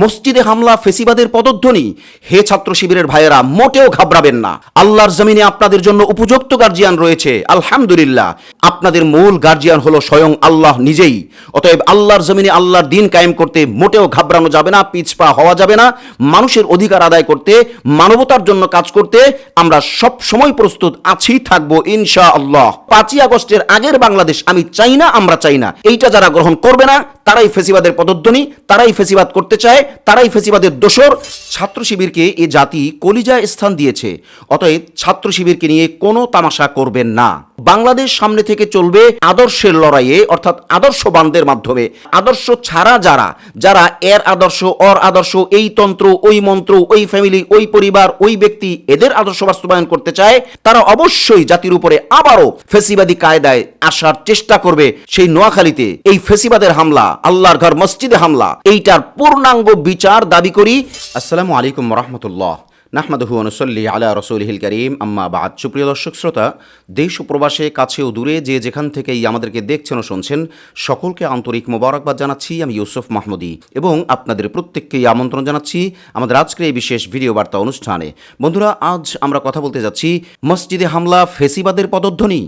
মসজিদে হামলা, ফেসিবাদের পদধ্বনি। হে ছাত্র শিবিরের ভাইয়েরা, মোটেও ঘাবড়াবেন না। আল্লাহর জমিনে আপনাদের জন্য উপযুক্ত গার্জিয়ান রয়েছে, আলহামদুলিল্লাহ। আপনাদের মূল গার্জিয়ান হলো স্বয়ং আল্লাহ নিজেই। অতএব আল্লাহর জমিনে আল্লাহর দিন কায়েম করতে মোটেও ঘাবড়ানো যাবে না, পিছপা হওয়া যাবে না। মানুষের অধিকার আদায় করতে, মানবতার জন্য কাজ করতে আমরা সব সময় প্রস্তুত আছি, থাকব ইনশা আল্লাহ পাঁচই আগস্টের আগের বাংলাদেশ আমি চাই না, আমরা চাই না। এইটা যারা গ্রহণ করবে না, তারাই ফেসিবাদের পদধ্বনি, তারাই ফেসিবাদ করতে চায়। তারাই ফেসিবাদের দোসর ছাত্র শিবিরকে এ জাতি কলিজায় স্থান দিয়েছে। অতএব ছাত্র শিবিরকে নিয়ে কোনো তামাশা করবেন না। বাংলাদেশ সামনে থেকে চলবে আদর্শের লড়াইয়ে, অর্থাৎ আদর্শবানদের মাধ্যমে। আদর্শ ছাড়া যারা যারা এর আদর্শ, অর আদর্শ, এই তন্ত্র, ওই মন্ত্র, ওই ফ্যামিলি, ওই পরিবার, ওই ব্যক্তি এদের আদর্শ বাস্তবায়ন করতে চায়, তারা অবশ্যই জাতির উপরে আবারও ফেসিবাদী কায়দায় আসার চেষ্টা করবে। সেই নোয়াখালীতে এই ফেসিবাদের হামলা, আল্লাহর ঘর মসজিদে হামলা, এইটার পূর্ণাঙ্গ বিচার দাবি করি। আসসালামু আলাইকুম রহমতুল্লাহ নাহমাদহু অনুসল্লি আলা রসুলহিল করিম। আম্মা বাদ। সুপ্রিয় দর্শক শ্রোতা, দেশ ও প্রবাসে, কাছে ও দূরে যে যেখান থেকেই আমাদেরকে দেখছেন ও শুনছেন, সকলকে আন্তরিক মোবারকবাদ জানাচ্ছি। আমি ইউসুফ মাহমুদি এবং আপনাদের প্রত্যেককেই আমন্ত্রণ জানাচ্ছি আমাদের আজকের এই বিশেষ ভিডিও বার্তা অনুষ্ঠানে। বন্ধুরা, আজ আমরা কথা বলতে যাচ্ছি মসজিদে হামলা, ফেসিবাদের পদধ্বনি।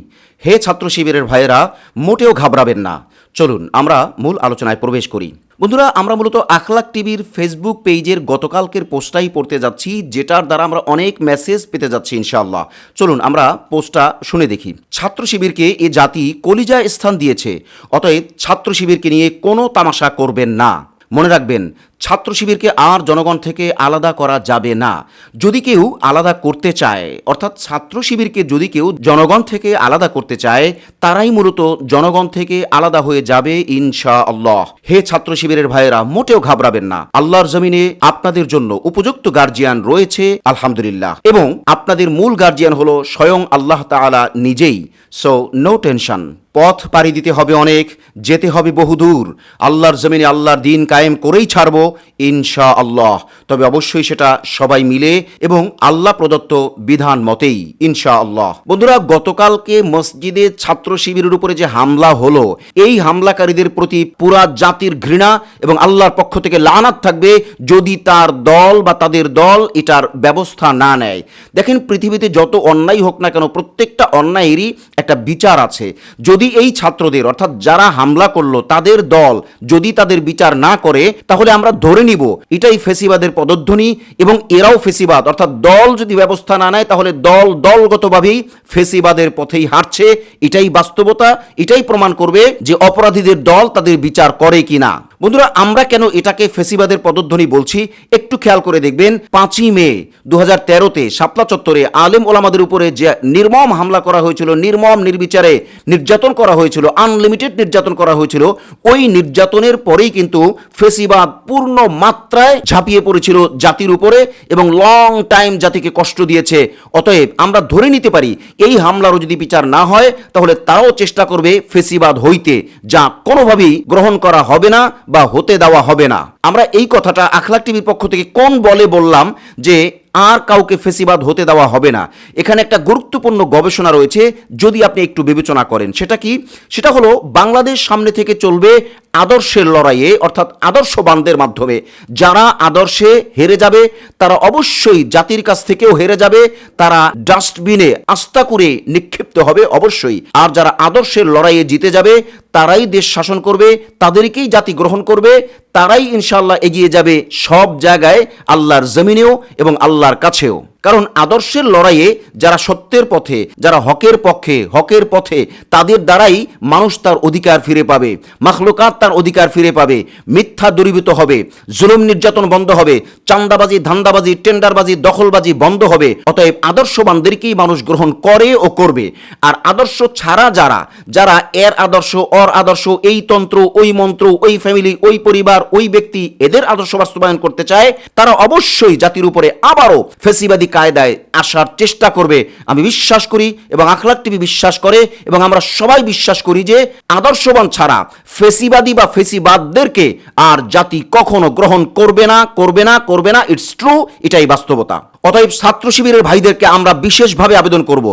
হে ছাত্র শিবিরের ভাইয়েরা, মোটেও ঘাবড়াবেন না। চলুন, আমরা মূল আলোচনায় প্রবেশ করি। বন্ধুরা, আমরা মূলত আখলাক টিভির ফেসবুক পেজের গতকালকের পোস্টটাই পড়তে যাচ্ছি, যেটার দ্বারা আমরা অনেক মেসেজ পেতে যাচ্ছি, ইনশাআল্লাহ। চলুন, আমরা পোস্টটা শুনে দেখি। ছাত্র শিবিরকে এ জাতি কলিজা স্থান দিয়েছে, অতএব ছাত্র শিবিরকে নিয়ে কোনো তামাশা করবেন না। মনে রাখবেন ছাত্র শিবিরকে আর জনগণ থেকে আলাদা করা যাবে না। যদি কেউ আলাদা করতে চায়, অর্থাৎ ছাত্র শিবিরকে যদি কেউ জনগণ থেকে আলাদা করতে চায়, তারাই মূলত জনগণ থেকে আলাদা হয়ে যাবে ইনশা আল্লাহ হে ছাত্র শিবিরের ভাইয়েরা, মোটেও ঘাবড়াবেন না। আল্লাহর জমিনে আপনাদের জন্য উপযুক্ত গার্জিয়ান রয়েছে, আলহামদুলিল্লাহ। এবং আপনাদের মূল গার্জিয়ান হলো স্বয়ং আল্লাহ তাআলা নিজেই। সো নো টেনশন পথ পাড়ি দিতে হবে অনেক, যেতে হবে বহুদূর। আল্লাহর জমিনে আল্লাহর দিন কায়েম করেই ছাড়বো ইনশা আল্লাহ তবে অবশ্যই সেটা সবাই মিলে এবং আল্লাহ প্রদত্ত বিধান মতেই ইনশা আল্লাহ বন্ধুরা, গতকালকে মসজিদে ছাত্র শিবিরের উপরে যে হামলা হলো, এই হামলাকারীদের প্রতি পুরা জাতির ঘৃণা এবং আল্লাহর পক্ষ থেকে লানাত থাকবে যদি তার দল বা তাদের দল এটার ব্যবস্থা না নেয়। দেখেন, পৃথিবীতে যত অন্যায় হোক না কেন, প্রত্যেকটা অন্যায়েরই একটা বিচার আছে। যদি এই ছাত্রদের, অর্থাৎ যারা হামলা করল, তাদের দল যদি তাদের বিচার না করে, তাহলে আমরা ধরে নিব, এটাই ফেসিবাদের পদধ্বনি এবং এরাও ফেসিবাদ। অর্থাৎ দল যদি ব্যবস্থা না নেয়, তাহলে দল দলগতভাবেই ফেসিবাদের পথেই হাঁটছে। এটাই বাস্তবতা, এটাই প্রমাণ করবে যে অপরাধীদের দল তাদের বিচার করে কিনা। বন্ধুরা, আমরা কেন এটাকে ফেসিবাদের পদধ্বনি বলছি? একটু খেয়াল করে দেখবেন, পাঁচই মে দু হাজার তেরোতে শাপলা চত্বরে আলেম ওলামাদের উপরে যে নির্মম হামলা করা হয়েছিল, নির্মম নির্বিচারে নির্যাতন করা হয়েছিল আনলিমিটেড নির্যাতন করা হয়েছিল, ওই নির্যাতনের পরেই কিন্তু ফেসিবাদ পূর্ণ মাত্রায় ঝাঁপিয়ে পড়েছিল জাতির উপরে এবং লং টাইম জাতিকে কষ্ট দিয়েছে। অতএব আমরা ধরে নিতে পারি, এই হামলারও যদি বিচার না হয়, তাহলে তারাও চেষ্টা করবে ফেসিবাদ হইতে, যা কোনোভাবেই গ্রহণ করা হবে না। বা হতে দেওয়া হবে না। আমরা এই কথাটা আখলাক টিভির পক্ষ থেকে কোন বলে বললাম যে আর কাউকে ফেসিবাদ হতে দেওয়া হবে না। এখানে একটা গুরুত্বপূর্ণ গবেষণা রয়েছে, যদি আপনি একটু বিবেচনা করেন। সেটা কি? সেটা হলো, বাংলাদেশ সামনে থেকে চলবে আদর্শের লড়াইয়ে, অর্থাৎ আদর্শবানদের মাধ্যমে। যারা আদর্শে হেরে যাবে, তারা অবশ্যই জাতির কাছ থেকেও হেরে যাবে, তারা ডাস্টবিনে আস্থা করে নিক্ষিপ্ত হবে অবশ্যই। আর যারা আদর্শের লড়াইয়ে জিতে যাবে, তারাই দেশ শাসন করবে, তাদেরকেই জাতি গ্রহণ করবে, তারাই ইনশাল্লাহ এগিয়ে যাবে সব জায়গায়, আল্লাহর জমিনেও এবং আল্লাহর কাছেও। কারণ আদর্শের লড়াইয়ে যারা সত্যের পথে, যারা হকের পক্ষে, হকের পথে, তাদের দ্বারাই মানুষ তার অধিকার ফিরে পাবে, মাখলুকাত তার অধিকার ফিরে পাবে, মিথ্যা দূরীভূত হবে, জুলুম নির্যাতন বন্ধ হবে, চান্দাবাজি, ধান্দাবাজি, টেন্ডারবাজি, দখলবাজি বন্ধ হবে, অতএব আদর্শবানদেরকেই মানুষ গ্রহণ করে ও করবে। আর আদর্শ ছাড়া যারা যারা এর আদর্শ, অর আদর্শ, এই তন্ত্র, ওই মন্ত্র, ওই ফ্যামিলি, ওই পরিবার, ওই ব্যক্তি, এদের আদর্শ বাস্তবায়ন করতে চায়, তারা অবশ্যই জাতির উপরে আবারও ফেসিবাদী কায়দায় আসার চেষ্টা করবে। আমি বিশ্বাস করি এবং আখলাক টিভি বিশ্বাস করে এবং আমরা সবাই বিশ্বাস করি যে আদর্শবান ছাড়া ফেসিবাদী বা ফেসিবাদদেরকে আর জাতি কখনো গ্রহণ করবে না করবে না করবে না। ইটস ট্রু এটাই বাস্তবতা। অতএব ছাত্র শিবিরের ভাইদেরকে আমরা বিশেষভাবে আবেদন করব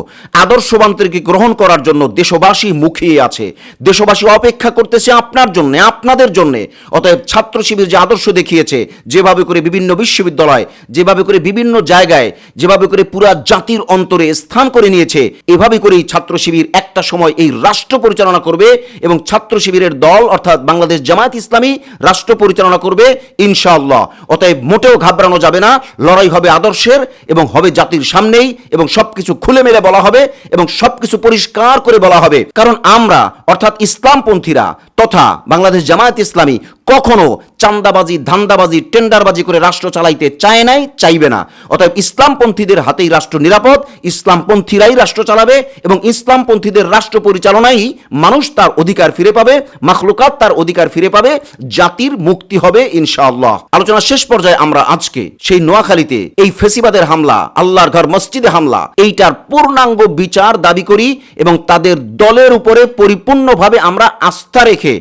আদর্শবান্তরকে গ্রহণ করার জন্য দেশবাসী মুখিয়ে আছে। দেশবাসী অপেক্ষা করতেছে আপনার জন্য, আপনাদের জন্য। অতএব ছাত্র শিবির যে আদর্শ দেখিয়েছে, যেভাবে করে বিভিন্ন বিশ্ববিদ্যালয়, যেভাবে করে বিভিন্ন জায়গায় যেভাবে করে পুরা জাতির অন্তরে স্থান করে নিয়েছে, এভাবে করেই ছাত্র শিবির একটা সময় এই রাষ্ট্র পরিচালনা করবে এবং ছাত্র শিবিরের দল, অর্থাৎ বাংলাদেশ জামায়াত ইসলামী, রাষ্ট্র পরিচালনা করবে, ইনশাআল্লাহ। অতএব মোটেও ঘাবড়ানো যাবে না, লড়াই হবে আদর্শের এবং হবে জাতির সামনেই এবং সবকিছু খুলে মেলে বলা হবে এবং সবকিছু পরিষ্কার করে বলা হবে। কারণ আমরা, অর্থাৎ ইসলামপন্থীরা তথা বাংলাদেশ জামায়াত ইসলামী কখনো চান্দাবাজি, ধান্দাবাজি, টেন্ডারবাজি করে রাষ্ট্র চালাইতে চায় নাই, চাইবে না। অতএব ইসলামপন্থীদের হাতেই রাষ্ট্র নিরাপদ, ইসলামপন্থীরাই রাষ্ট্র চালাবে এবং ইসলামপন্থীদের রাষ্ট্র পরিচালনাই মানুষ তার অধিকার ফিরে পাবে, মাখলুকাত তার অধিকার ফিরে পাবে, জাতির মুক্তি হবে ইনশাআল্লাহ। আলোচনা শেষ পর্যায়ে আমরা আজকে সেই নোয়াখালীতে এই ফেসিবাদের হামলা, আল্লাহর ঘর মসজিদে হামলা, এইটার পূর্ণাঙ্গ বিচার দাবি করি এবং তাদের দলের উপরে পরিপূর্ণভাবে আমরা আস্থা রেখে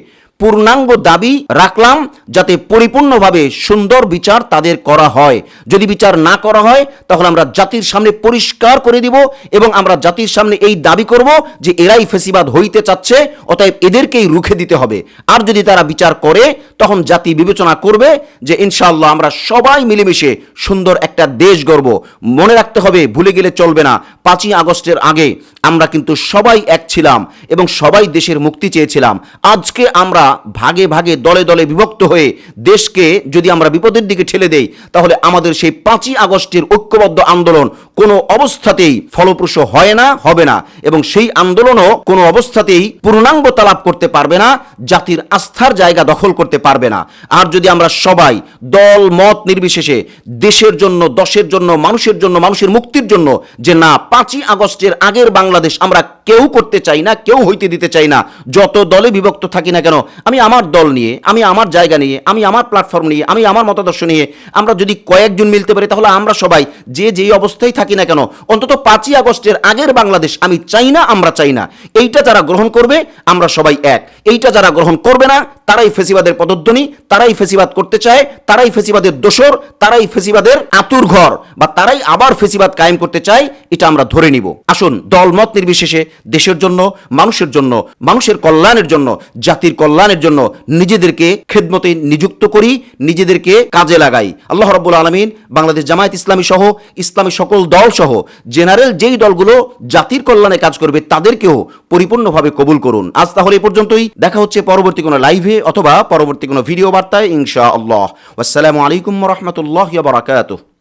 পূর্ণাঙ্গ দাবি রাখলাম যাতে পরিপূর্ণভাবে সুন্দর বিচার তাদের করা হয়। যদি বিচার না করা হয়, তাহলে আমরা জাতির সামনে পরিষ্কার করে দিব এবং আমরা জাতির সামনে এই দাবি করব যে এরাই ফেসিবাদ হইতে চাচ্ছে, অতএব এদেরকেই রুখে দিতে হবে। আর যদি তারা বিচার করে, তখন জাতি বিবেচনা করবে যে ইনশাআল্লাহ আমরা সবাই মিলেমিশে সুন্দর একটা দেশ গড়ব। মনে রাখতে হবে, ভুলে গেলে চলবে না। পাঁচই আগস্টের আগে আমরা কিন্তু সবাই এক ছিলাম এবং সবাই দেশের মুক্তি চেয়েছিলাম। আজকে আমরা ভাগে ভাগে দলে দলে বিভক্ত হয়ে দেশকে যদি আমরা বিপদের দিকে ঠেলে দেই, তাহলে আমাদের সেই পাঁচই আগস্টের ঐক্যবদ্ধ আন্দোলন কোনো অবস্থাতেই ফলপ্রসূ হয় না, হবে না। এবং সেই আন্দোলনও কোনো অবস্থাতেই পূর্ণাঙ্গতা লাভ করতে পারবে না, জাতির আস্থার জায়গা দখল করতে পারবে না। আর যদি আমরা সবাই দল, মত নির্বিশেষে দেশের জন্য, দশের জন্য, মানুষের জন্য, মানুষের মুক্তির জন্য যে না, পাঁচই আগস্টের আগের বাংলাদেশ আমরা কেউ করতে চাই না, কেউ হইতে দিতে চাই না, যত দলে বিভক্ত থাকি না কেন আমি আমার দল নিয়ে, আমি আমার জায়গা নিয়ে, আমি আমার প্ল্যাটফর্ম নিয়ে, আমি আমার মতাদর্শ নিয়ে আমরা যদি কয়েকজন মিলতে পারি তাহলে আমরা সবাই যে যেই অবস্থায় থাকি না কেন, অন্তত পাঁচই আগস্টের আগের বাংলাদেশ আমি চাই না, আমরা চাই না। এইটা যারা গ্রহণ করবে, আমরা সবাই এক। এইটা যারা গ্রহণ করবে না, তারাই ফেসিবাদের পদধ্বনি, তারাই ফেসিবাদ করতে চায়, তারাই ফেসিবাদের দোসর তারাই ফেসিবাদের আতুর ঘর, বা তারাই আবার ফেসিবাদ কায়েম করতে চায়, এটা আমরা ধরে নিব। আসুন, দলমত নির্বিশেষে দেশের জন্য, মানুষের জন্য, মানুষের কল্যাণের জন্য, জাতির কল্যাণের জন্য নিজেদেরকে খেদমতে নিযুক্ত করি, নিজেদেরকে কাজে লাগাই। আল্লাহ রব্বুল আলমিন বাংলাদেশ জামায়াত ইসলামী সহ, ইসলামী সকল দল সহ, জেনারেল যেই দলগুলো জাতির কল্যাণে কাজ করবে তাদেরকেও পরিপূর্ণভাবে কবুল করুন। আজ তাহলে এ পর্যন্তই। দেখা হচ্ছে পরবর্তী কোনো লাইভে অথবা পরবর্তী কোনো ভিডিও বার্তায় ইনশা আল্লাহ আসসালামু আলাইকুম রহমতুল্লাহ বারাকাতুহ।